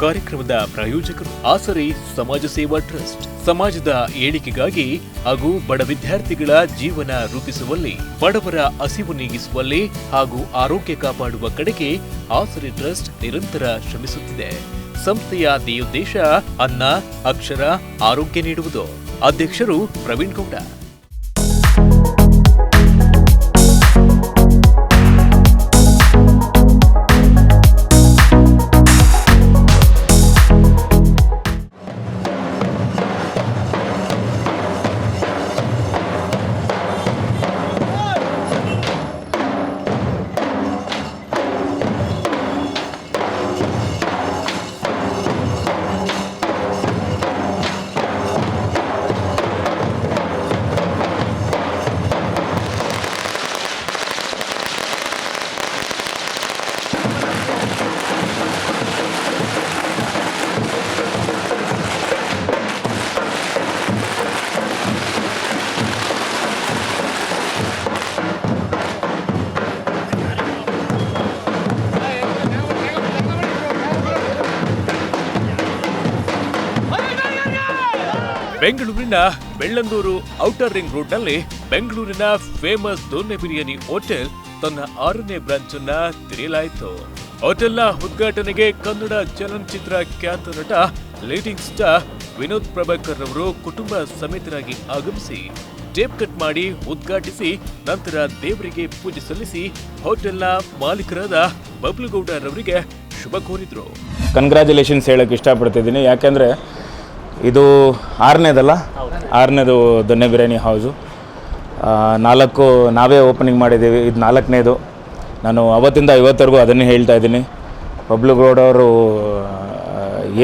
ಕಾರ್ಯಕ್ರಮದ ಪ್ರಾಯೋಜಕರು ಆಸರೆ ಸಮಾಜ ಸೇವಾ ಟ್ರಸ್ಟ್. ಸಮಾಜದ ಏಳಿಗೆಗಾಗಿ ಹಾಗೂ ಬಡ ವಿದ್ಯಾರ್ಥಿಗಳ ಜೀವನ ರೂಪಿಸುವಲ್ಲಿ, ಬಡವರ ಹಸಿವು ನೀಗಿಸುವಲ್ಲಿ ಹಾಗೂ ಆರೋಗ್ಯ ಕಾಪಾಡುವ ಕಡೆಗೆ ಆಸರೆ ಟ್ರಸ್ಟ್ ನಿರಂತರ ಶ್ರಮಿಸುತ್ತಿದೆ. ಸಂಸ್ಥೆಯ ಧ್ಯೇಯೋದ್ದೇಶ ಅನ್ನ, ಅಕ್ಷರ, ಆರೋಗ್ಯ ನೀಡುವುದು. ಅಧ್ಯಕ್ಷರು ಪ್ರವೀಣ್ ಗೌಡ. ಬೆಂಗಳೂರಿನ ಬೆಳ್ಳಂದೂರು ಔಟರ್ ರಿಂಗ್ ರೋಡ್ನಲ್ಲಿ ಬೆಂಗಳೂರಿನ ಫೇಮಸ್ ದೊನ್ನೆ ಬಿರಿಯಾನಿ ಹೋಟೆಲ್ ತನ್ನ ಆರನೇ ಬ್ರಾಂಚ್ ಅನ್ನ ತೆರೆಯಲಾಯಿತು. ಹೋಟೆಲ್ನ ಉದ್ಘಾಟನೆಗೆ ಕನ್ನಡ ಚಲನಚಿತ್ರ ಖ್ಯಾತ ನಟ, ಲೀಡಿಂಗ್ ಸ್ಟಾರ್ ವಿನೋದ್ ಪ್ರಭಾಕರ್ ಅವರು ಕುಟುಂಬ ಸಮೇತರಾಗಿ ಆಗಮಿಸಿ ಟೇಪ್ ಕಟ್ ಮಾಡಿ ಉದ್ಘಾಟಿಸಿ ನಂತರ ದೇವರಿಗೆ ಪೂಜೆ ಸಲ್ಲಿಸಿ ಹೋಟೆಲ್ನ ಮಾಲೀಕರಾದ ಬಬ್ಲುಗೌಡರವರಿಗೆ ಶುಭ ಕೋರಿದ್ರು. ಕನ್ಗ್ರ್ಯಾಚುಲೇಷನ್ಸ್ ಹೇಳಕ್ ಇಷ್ಟಪಡ್ತಿದ್ದೀನಿ. ಯಾಕೆಂದರೆ ಇದು ಆರನೇದಲ್ಲ? ಆರನೇದು ದೊನ್ನೆ ಬಿರಿಯಾನಿ ಹೌಸು. ನಾಲ್ಕು ನಾವೇ ಓಪನಿಂಗ್ ಮಾಡಿದ್ದೀವಿ, ಇದು ನಾಲ್ಕನೇದು. ನಾನು ಅವತ್ತಿಂದ ಇವತ್ತರೆಗೂ ಅದನ್ನೇ ಹೇಳ್ತಾ ಇದ್ದೀನಿ. ಅವರು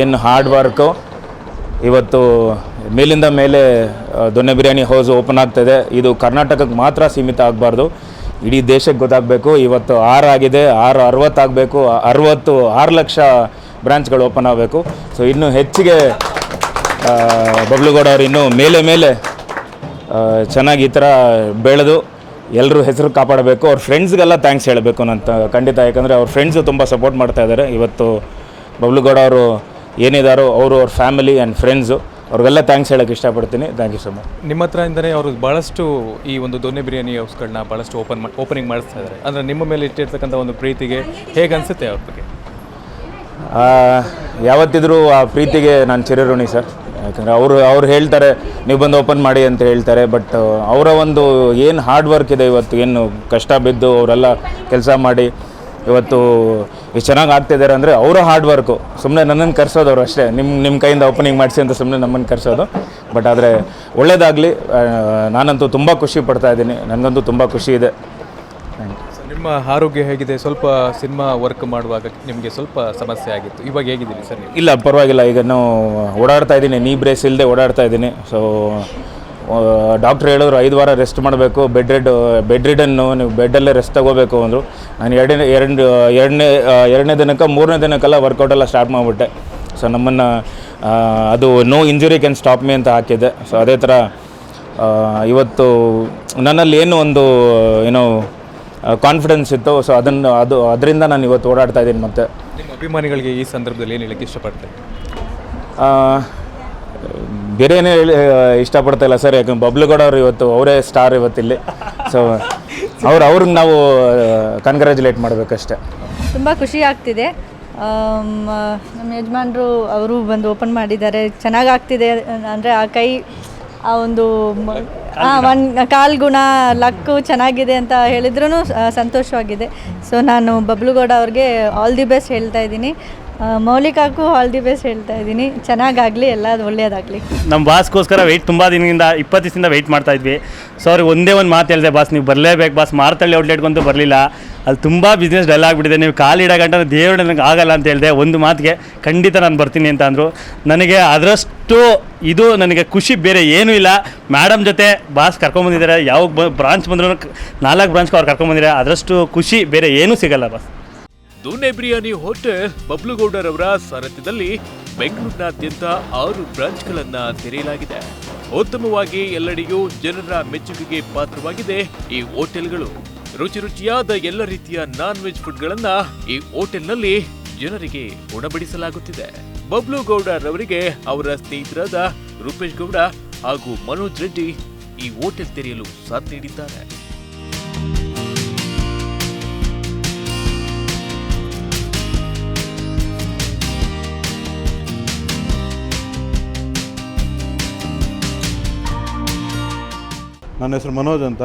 ಏನು ಹಾರ್ಡ್ ವರ್ಕು ಇವತ್ತು ಮೇಲಿಂದ ಮೇಲೆ ದೊನ್ನೆ ಬಿರಿಯಾನಿ ಹೌಸ್ ಓಪನ್ ಆಗ್ತಾಯಿದೆ ಇದು. ಕರ್ನಾಟಕಕ್ಕೆ ಮಾತ್ರ ಸೀಮಿತ ಆಗಬಾರ್ದು. ಇಡೀ ದೇಶಕ್ಕೆ ಗೊತ್ತಾಗಬೇಕು, ಇವತ್ತು ಆರು ಆಗಿದೆ, ಆರು ಅರವತ್ತಾಗಬೇಕು ಅರವತ್ತು, ಆರು ಲಕ್ಷ ಬ್ರಾಂಚ್ಗಳು ಓಪನ್ ಆಗಬೇಕು. ಸೊ ಇನ್ನೂ ಹೆಚ್ಚಿಗೆ ಬಬ್ಲುಗೌಡ ಅವರು ಇನ್ನೂ ಮೇಲೆ ಮೇಲೆ ಚೆನ್ನಾಗಿ ಈ ಥರ ಬೆಳೆದು ಎಲ್ಲರೂ ಹೆಸರು ಕಾಪಾಡಬೇಕು. ಅವ್ರ ಫ್ರೆಂಡ್ಸ್ಗೆಲ್ಲ ಥ್ಯಾಂಕ್ಸ್ ಹೇಳಬೇಕು ನಂತ ಖಂಡಿತ. ಯಾಕಂದರೆ ಅವ್ರ ಫ್ರೆಂಡ್ಸು ತುಂಬ ಸಪೋರ್ಟ್ ಮಾಡ್ತಾ ಇದ್ದಾರೆ ಇವತ್ತು ಬಬ್ಲುಗೌಡ ಅವರು ಏನಿದ್ದಾರೋ ಅವರು ಅವ್ರ ಫ್ಯಾಮಿಲಿ ಆ್ಯಂಡ್ ಫ್ರೆಂಡ್ಸು ಅವ್ರಿಗೆಲ್ಲ ಥ್ಯಾಂಕ್ಸ್ ಹೇಳೋಕ್ಕೆ ಇಷ್ಟಪಡ್ತೀನಿ. ಥ್ಯಾಂಕ್ ಯು ಸೊ ಮಚ್ ನಿಮ್ಮ ಹತ್ರದಿಂದನೇ ಅವರು ಭಾಳಷ್ಟು ಈ ಒಂದು ದೊನ್ನೆ ಬಿರಿಯಾನಿ ಹೌಸ್ಗಳನ್ನ ಭಾಳಷ್ಟು ಓಪನ್ ಓಪನಿಂಗ್ ಮಾಡಿಸ್ತಾ ಇದ್ದಾರೆ ಅಂದರೆ ನಿಮ್ಮ ಮೇಲೆ ಇಟ್ಟಿರ್ತಕ್ಕಂಥ ಒಂದು ಪ್ರೀತಿಗೆ ಹೇಗೆ ಅನಿಸುತ್ತೆ ಅವ್ರ ಬಗ್ಗೆ? ಯಾವತ್ತಿದ್ರೂ ಆ ಪ್ರೀತಿಗೆ ನಾನು ಚಿರಋಣಿ ಸರ್. ಯಾಕಂದರೆ ಅವರು ಅವ್ರು ಹೇಳ್ತಾರೆ, ನೀವು ಬಂದು ಓಪನ್ ಮಾಡಿ ಅಂತ ಹೇಳ್ತಾರೆ ಬಟ್ ಅವರ ಒಂದು ಏನು ಹಾರ್ಡ್ ವರ್ಕ್ ಇದೆ ಇವತ್ತು, ಏನು ಕಷ್ಟ ಬಿದ್ದು ಅವರೆಲ್ಲ ಕೆಲಸ ಮಾಡಿ, ಇವತ್ತು ಇಷ್ಟು ಚೆನ್ನಾಗಿ ಆಗ್ತಿದ್ದಾರೆ ಅಂದರೆ ಅವರ ಹಾರ್ಡ್ ವರ್ಕು ಸುಮ್ಮನೆ ನನ್ನನ್ನು ಕರೆಸೋದು ಅವರು ಅಷ್ಟೇ. ನಿಮ್ಮ ನಿಮ್ಮ ಕೈಯಿಂದ ಓಪನಿಂಗ್ ಮಾಡಿಸಿ ಅಂತ ಸುಮ್ಮನೆ ನಮ್ಮನ್ನು ಕರೆಸೋದು. ಬಟ್ ಆದರೆ ಒಳ್ಳೆಯದಾಗಲಿ ನಾನಂತೂ ತುಂಬ ಖುಷಿ ಪಡ್ತಾ ಇದ್ದೀನಿ. ನನಗಂತೂ ತುಂಬ ಖುಷಿ ಇದೆ. ನಿಮ್ಮ ಆರೋಗ್ಯ ಹೇಗಿದೆ? ಸ್ವಲ್ಪ ಸಿನಿಮಾ ವರ್ಕ್ ಮಾಡುವಾಗ ನಿಮಗೆ ಸ್ವಲ್ಪ ಸಮಸ್ಯೆ ಆಗಿತ್ತು. ಇವಾಗ ಹೇಗಿದ್ದೀರಿ ಸರ್ ಇಲ್ಲ, ಪರವಾಗಿಲ್ಲ. ಈಗ ನಾವು ಓಡಾಡ್ತಾ ಇದ್ದೀನಿ. ನೀ ಬ್ರೇಸ್ ಇಲ್ಲದೆ ಓಡಾಡ್ತಾ ಇದ್ದೀನಿ. ಸೊ ಡಾಕ್ಟ್ರ್ ಹೇಳಿದ್ರು ಐದು ವಾರ ರೆಸ್ಟ್ ಮಾಡಬೇಕು. ಬೆಡ್ ರೆಡ್ ಬೆಡ್ ರಿಡನ್ನು ನೀವು ಬೆಡ್ಡಲ್ಲೇ ರೆಸ್ಟ್ ತಗೋಬೇಕು ಅಂದರು. ನಾನು ಎರಡನೇ, ಎರಡು, ಎರಡನೇ ಎರಡನೇ ದಿನಕ್ಕೆ, ಮೂರನೇ ದಿನಕ್ಕೆಲ್ಲ ವರ್ಕೌಟೆಲ್ಲ ಸ್ಟಾರ್ಟ್ ಮಾಡಿಬಿಟ್ಟೆ. ಸೊ ನಮ್ಮನ್ನು ಅದು no injury can stop me ಅಂತ ಹಾಕಿದ್ದೆ ಸೊ ಅದೇ ಥರ ಇವತ್ತು ನನ್ನಲ್ಲಿ ಏನು ಒಂದು ಏನೋ ಕಾನ್ಫಿಡೆನ್ಸ್ ಇತ್ತು. ಸೊ ಅದನ್ನು ಅದು ಅದರಿಂದ ನಾನು ಇವತ್ತು ಓಡಾಡ್ತಾ ಇದ್ದೀನಿ ಮತ್ತೆ. ನಿಮ್ಮ ಅಭಿಮಾನಿಗಳಿಗೆ ಈ ಸಂದರ್ಭದಲ್ಲಿ ಏನು ಹೇಳಕ್ಕೆ ಇಷ್ಟಪಡ್ತೇನೆ ಆ, ಬೇರೆ ಏನೇ ಹೇಳಿ ಇಷ್ಟಪಡ್ತಾ ಇಲ್ಲ ಸರ್. ಯಾಕಂದ್ರೆ ಬಬ್ಲುಗೌಡ ಅವರು ಇವತ್ತು ಅವರೇ ಸ್ಟಾರ್ ಇವತ್ತಿಲ್ಲಿ ಸೊ ಅವ್ರು ಅವ್ರಿಗೆ ನಾವು ಕನ್ಗ್ರ್ಯಾಚುಲೇಟ್ ಮಾಡಬೇಕಷ್ಟೆ. ತುಂಬ ಖುಷಿ ಆಗ್ತಿದೆ. ನಮ್ಮ ಯಜಮಾನರು ಅವರು ಬಂದು ಓಪನ್ ಮಾಡಿದ್ದಾರೆ. ಚೆನ್ನಾಗಾಗ್ತಿದೆ ಅಂದರೆ ಆ ಕೈ ಆ ಒಂದು ಒಂದು ಕಾಲ್ಗುಣ. ಲಕ್ಕು ಚೆನ್ನಾಗಿದೆ ಅಂತ ಹೇಳಿದ್ರು ಸಂತೋಷವಾಗಿದೆ. ಸೊ ನಾನು ಬಬ್ಲುಗೌಡ ಅವ್ರಿಗೆ ಆಲ್ ದಿ ಬೆಸ್ಟ್ ಹೇಳ್ತಾ ಇದ್ದೀನಿ. ಮೌಲಿಕಾಕ್ಕೂ ಆಲ್ ದಿ ಬೆಸ್ಟ್ ಹೇಳ್ತಾ ಇದ್ದೀನಿ. ಚೆನ್ನಾಗಾಗಲಿ ಎಲ್ಲ ಒಳ್ಳೆಯದಾಗಲಿ ನಮ್ಮ ಬಾಸ್ಗೋಸ್ಕರ ವೆಯ್ಟ್ ತುಂಬ ದಿನದಿಂದ, ಇಪ್ಪತ್ತು ದಿವಸದಿಂದ ವೆಯ್ಟ್ ಮಾಡ್ತಾ ಇದ್ವಿ. ಸೊ ಅವ್ರಿಗೆ ಒಂದೇ ಒಂದು ಮಾತು ಹೇಳಿದೆ, ಬಾಸ್, ನೀವು ಬರಲೇಬೇಕು, ಬಾಸ್, ಮಾರ್ತಳ್ಳಿ ಔಟ್ಲೆಟ್ಗಂತೂ ಬರಲಿಲ್ಲ. ಅಲ್ಲಿ ತುಂಬ ಬಿಸ್ನೆಸ್ ಡಲ್ ಆಗಿಬಿಟ್ಟಿದೆ. ನೀವು ಕಾಲಿಡೋ ಗಂಟ ದೇವ್ರ ನನಗೆ ಆಗಲ್ಲ ಅಂತ ಹೇಳಿದೆ. ಒಂದು ಮಾತಿಗೆ ಖಂಡಿತ ನಾನು ಬರ್ತೀನಿ ಅಂತ ಅಂದರು. ನನಗೆ ಅದರಷ್ಟು ಇದು ನನಗೆ ಖುಷಿ ಬೇರೆ ಏನೂ ಇಲ್ಲ. ಮೇಡಮ್ ಜೊತೆ ಬಾಸ್ ಕರ್ಕೊಂಬಂದಿದ್ದಾರೆ. ಯಾವ ಬ್ರಾಂಚ್ ಬಂದರೂ ನಾಲ್ಕು ಬ್ರಾಂಚ್ಗೆ ಅವ್ರು ಕರ್ಕೊಂಬಂದಿದ್ದಾರೆ. ಅದರಷ್ಟು ಖುಷಿ ಬೇರೆ ಏನೂ ಸಿಗಲ್ಲ, ಬಾಸ್. ದೊನ್ನೆ ಬಿರಿಯಾನಿ ಹೋಟೆಲ್ ಬಬ್ಲುಗೌಡರವರ ಸಾರಥ್ಯದಲ್ಲಿ ಬೆಂಗಳೂರಿನಾದ್ಯಂತ ಆರು ಬ್ರಾಂಚ್ಗಳನ್ನ ತೆರೆಯಲಾಗಿದೆ. ಉತ್ತಮವಾಗಿ ಎಲ್ಲೆಡೆಯೂ ಜನರ ಮೆಚ್ಚುಗೆಗೆ ಪಾತ್ರವಾಗಿದೆ ಈ ಹೋಟೆಲ್ಗಳು. ರುಚಿ ರುಚಿಯಾದ ಎಲ್ಲ ರೀತಿಯ ನಾನ್ ವೆಜ್ ಫುಡ್ಗಳನ್ನ ಈ ಹೋಟೆಲ್ನಲ್ಲಿ ಜನರಿಗೆ ಉಣಬಡಿಸಲಾಗುತ್ತಿದೆ. ಬಬ್ಲುಗೌಡರವರಿಗೆ ಗೌಡ ರವರಿಗೆ ಅವರ ಸ್ನೇಹಿತರಾದ ರೂಪೇಶ್ ಗೌಡ ಹಾಗೂ ಮನೋಜ್ ರೆಡ್ಡಿ ಈ ಹೋಟೆಲ್ ತೆರೆಯಲು ಸಾಥ್ ನೀಡಿದ್ದಾರೆ. ನನ್ನ ಹೆಸರು ಮನೋಜ್ ಅಂತ.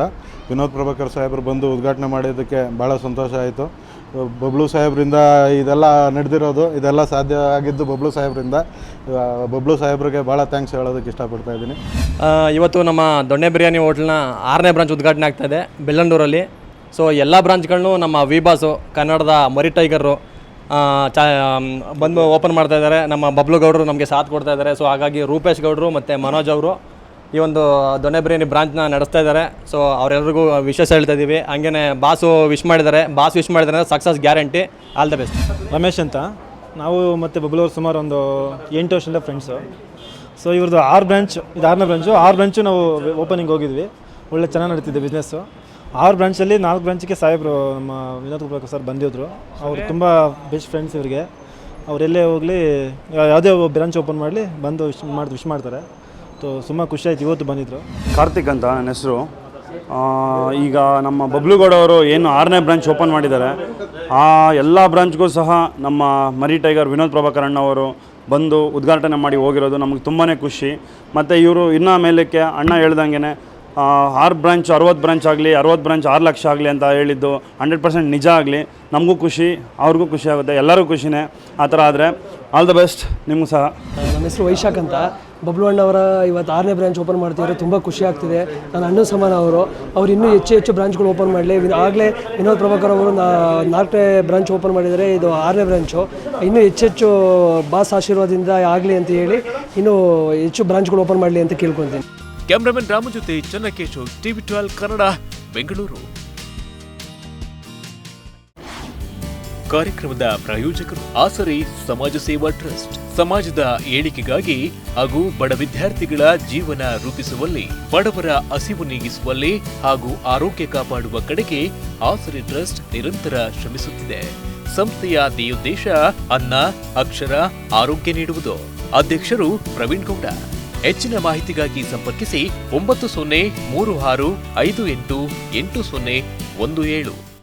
ವಿನೋದ್ ಪ್ರಭಾಕರ್ ಸಾಹೇಬರು ಬಂದು ಉದ್ಘಾಟನೆ ಮಾಡಿದ್ದಕ್ಕೆ ಭಾಳ ಸಂತೋಷ ಆಯಿತು. ಬಬ್ಲು ಸಾಹೇಬ್ರಿಂದ ಇದೆಲ್ಲ ನಡೆದಿರೋದು, ಇದೆಲ್ಲ ಸಾಧ್ಯ ಆಗಿದ್ದು ಬಬ್ಲು ಸಾಹೇಬ್ರಿಂದ. ಬಬ್ಲು ಸಾಹೇಬ್ರಿಗೆ ಭಾಳ ಥ್ಯಾಂಕ್ಸ್ ಹೇಳೋದಕ್ಕೆ ಇಷ್ಟಪಡ್ತಾ ಇದ್ದೀನಿ. ಇವತ್ತು ನಮ್ಮ ದೊಣ್ಣೆ ಬಿರಿಯಾನಿ ಹೋಟ್ಲ್ನ ಆರನೇ ಬ್ರಾಂಚ್ ಉದ್ಘಾಟನೆ ಆಗ್ತಾ ಇದೆ ಬೆಳ್ಳಂಡೂರಲ್ಲಿ ಸೊ ಎಲ್ಲ ಬ್ರಾಂಚ್ಗಳನ್ನು ನಮ್ಮ ವಿ ಬಾಸು ಕನ್ನಡದ ಮರಿ ಟೈಗರು ಚಾ ಬಂದು ಓಪನ್ ಮಾಡ್ತಾ ಇದ್ದಾರೆ. ನಮ್ಮ ಬಬ್ಲು ಗೌಡರು ನಮಗೆ ಸಾಥ್ ಕೊಡ್ತಾ ಇದ್ದಾರೆ. ಸೊ ಹಾಗಾಗಿ ರೂಪೇಶ್ ಗೌಡರು ಮತ್ತು ಮನೋಜ್ ಅವರು ಈ ಒಂದು ದೊಣ್ಣೆ ಬಿರಿಯಾನಿ ಬ್ರಾಂಚ್ನ ನಡೆಸ್ತಾ ಇದ್ದಾರೆ. ಸೊ ಅವರೆಲ್ಲರಿಗೂ ವಿಶೇಷ ಹೇಳ್ತಾ ಇದ್ದೀವಿ ಹಂಗೇನೆ ಬಾಸು ವಿಶ್ ಮಾಡಿದ್ದಾರೆ. ಬಾಸ್ ವಿಶ್ ಮಾಡಿದ್ದಾರೆ success guarantee all the best Ramesh ಅಂತ. ನಾವು ಮತ್ತು ಬಬ್ಲೂರು ಸುಮಾರು ಒಂದು ಎಂಟು ವರ್ಷದಿಂದ ಫ್ರೆಂಡ್ಸು ಸೊ ಇವ್ರದ್ದು ಆರು ಬ್ರಾಂಚ್ ಇದು ಆರನೇ ಬ್ರಾಂಚು ಆರು ಬ್ರಾಂಚು ನಾವು ಓಪನಿಂಗ್ ಹೋಗಿದ್ವಿ. ಒಳ್ಳೆ ಚೆನ್ನಾಗಿ ನಡೀತಿದೆ ಬಿಸ್ನೆಸ್ಸು ಆರು ಬ್ರಾಂಚಲ್ಲಿ ನಾಲ್ಕು ಬ್ರಾಂಚಿಗೆ ಸಾಹೇಬರು ನಮ್ಮ ವಿನೋದ್ ಕುಮಾರ್ ಸರ್ ಬಂದಿದ್ರು. ಅವರು ತುಂಬ ಬೆಸ್ಟ್ ಫ್ರೆಂಡ್ಸ್ ಇವರಿಗೆ. ಅವರೆಲ್ಲೇ ಹೋಗಲಿ ಯಾವುದೇ ಬ್ರಾಂಚ್ ಓಪನ್ ಮಾಡಲಿ ಬಂದು ವಿಶ್ ಮಾಡಿ ವಿಶ್ ಮಾಡ್ತಾರೆ. ಸೊ ತುಂಬಾ ಖುಷಿ ಆಯ್ತು, ಇವತ್ತು ಬಂದಿದ್ರು. ಕಾರ್ತಿಕ್ ಅಂತ ನನ್ನ ಹೆಸರು. ಈಗ ನಮ್ಮ ಬಬ್ಲುಗೌಡ ಅವರು ಏನು ಆರನೇ ಬ್ರಾಂಚ್ ಓಪನ್ ಮಾಡಿದ್ದಾರೆ. ಆ ಎಲ್ಲ ಬ್ರಾಂಚ್ಗೂ ಸಹ ನಮ್ಮ ಮರಿ ಟೈಗರ್ ವಿನೋದ್ ಪ್ರಭಾಕರ್ ಅಣ್ಣ ಅವರು ಬಂದು ಉದ್ಘಾಟನೆ ಮಾಡಿ ಹೋಗಿರೋದು ನಮಗೆ ತುಂಬಾ ಖುಷಿ. ಮತ್ತು ಇವರು ಇನ್ನೂ ಮೇಲಕ್ಕೆ ಅಣ್ಣ ಹೇಳ್ದಂಗೆ ಆರು ಬ್ರಾಂಚ್ ಅರವತ್ತು ಬ್ರಾಂಚ್ ಆಗಲಿ, ಅರವತ್ತು ಬ್ರಾಂಚ್ ಆರು ಲಕ್ಷ ಆಗಲಿ ಅಂತ ಹೇಳಿದ್ದು ಹಂಡ್ರೆಡ್ ಪರ್ಸೆಂಟ್ ನಿಜ ಆಗಲಿ. ನಮಗೂ ಖುಷಿ, ಅವ್ರಿಗೂ ಖುಷಿ ಆಗುತ್ತೆ, ಎಲ್ಲರಿಗೂ ಖುಷಿನೇ. ಆ ಥರ ಆದರೆ ಆಲ್ ದ ಬೆಸ್ಟ್ ನಿಮಗೂ ಸಹ. ನಮ್ಮ ಹೆಸರು ವೈಶಾಖ್ ಅಂತ. ಬಬ್ಲು ಅಣ್ಣವರ ಇವತ್ತು ಆರನೇ ಬ್ರಾಂಚ್ ಓಪನ್ ಮಾಡ್ತಿದ್ದಾರೆ, ತುಂಬ ಖುಷಿ ಆಗ್ತಿದೆ. ನನ್ನ ಅಣ್ಣ ಸಮಾನ ಅವರು. ಅವ್ರು ಇನ್ನೂ ಹೆಚ್ಚು ಹೆಚ್ಚು ಬ್ರಾಂಚ್ಗಳು ಓಪನ್ ಮಾಡಲಿ. ಆಗಲೇ ವಿನೋದ್ ಪ್ರಭಾಕರ್ ಅವರು ನಾಲ್ಕನೇ ಬ್ರಾಂಚ್ ಓಪನ್ ಮಾಡಿದ್ದಾರೆ, ಇದು ಆರನೇ ಬ್ರಾಂಚು ಇನ್ನೂ ಹೆಚ್ಚೆಚ್ಚು ಬಾಸ್ ಆಶೀರ್ವಾದದಿಂದ ಆಗಲಿ ಅಂತ ಹೇಳಿ, ಇನ್ನೂ ಹೆಚ್ಚು ಬ್ರಾಂಚ್ಗಳು ಓಪನ್ ಮಾಡಲಿ ಅಂತ ಕೇಳ್ಕೊತೀನಿ. ಕ್ಯಾಮ್ರಾಮನ್ ರಾಮು ಜೊತೆ ಚನ್ನಕೇಶವ್ ಟಿವಿ ಟ್ವೆಲ್ ಕನ್ನಡ, ಬೆಂಗಳೂರು. ಕಾರ್ಯಕ್ರಮದ ಪ್ರಾಯೋಜಕರು ಆಸರಿ ಸಮಾಜ ಸೇವಾ ಟ್ರಸ್ಟ್. ಸಮಾಜದ ಏಳಿಗೆಗಾಗಿ ಹಾಗೂ ಬಡ ವಿದ್ಯಾರ್ಥಿಗಳ ಜೀವನ ರೂಪಿಸುವಲ್ಲಿ, ಬಡವರ ಹಸಿವು ನೀಗಿಸುವಲ್ಲಿ ಹಾಗೂ ಆರೋಗ್ಯ ಕಾಪಾಡುವ ಕಡೆಗೆ ಆಸರಿ ಟ್ರಸ್ಟ್ ನಿರಂತರ ಶ್ರಮಿಸುತ್ತಿದೆ. ಸಂಸ್ಥೆಯ ಧ್ಯೇಯೋದ್ದೇಶ ಅನ್ನ, ಅಕ್ಷರ, ಆರೋಗ್ಯ ನೀಡುವುದು. ಅಧ್ಯಕ್ಷರು ಪ್ರವೀಣ್ ಗೌಡ. ಹೆಚ್ಚಿನ ಮಾಹಿತಿಗಾಗಿ ಸಂಪರ್ಕಿಸಿ ಒಂಬತ್ತು ಸೊನ್ನೆ ಮೂರು ಆರು ಐದು ಎಂಟು ಎಂಟು ಸೊನ್ನೆ ಒಂದು ಏಳು.